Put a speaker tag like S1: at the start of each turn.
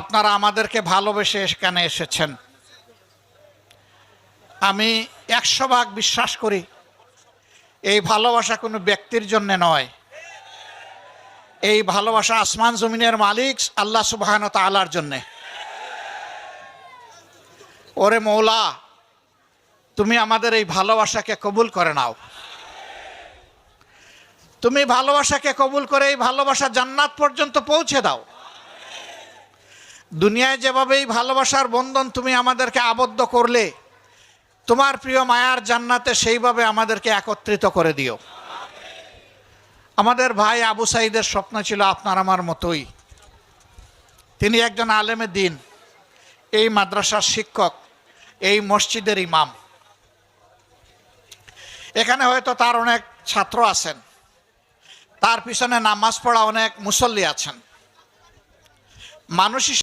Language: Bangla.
S1: আপনারা আমাদেরকে ভালোবেসে এখানে এসেছেন। আমি একশো ভাগ বিশ্বাস করি, এই ভালোবাসা কোনো ব্যক্তির জন্য নয়। এই ভালোবাসা আসমান জমিনের মালিক আল্লাহ সুবাহান তালার জন্যে। ওরে মৌলা, তুমি আমাদের এই ভালোবাসাকে কবুল করে নাও। তুমি ভালোবাসাকে কবুল করে এই ভালোবাসা জান্নাত পর্যন্ত পৌঁছে দাও। দুনিয়ায় যেভাবে এই ভালোবাসার বন্ধন তুমি আমাদেরকে আবদ্ধ করলে, তোমার প্রিয় মায়ার জান্নাতে সেইভাবে আমাদেরকে একত্রিত করে দিও। আমাদের ভাই আবু সাইদের স্বপ্ন ছিল আপনার আমার মতোই। তিনি একজন আলেমে দিন, এই মাদ্রাসার শিক্ষক, এই মসজিদের ইমাম। এখানে হয়তো তার অনেক ছাত্র আছেন, তার পিছনে নামাজ পড়া অনেক মুসল্লি আছেন। মানুষ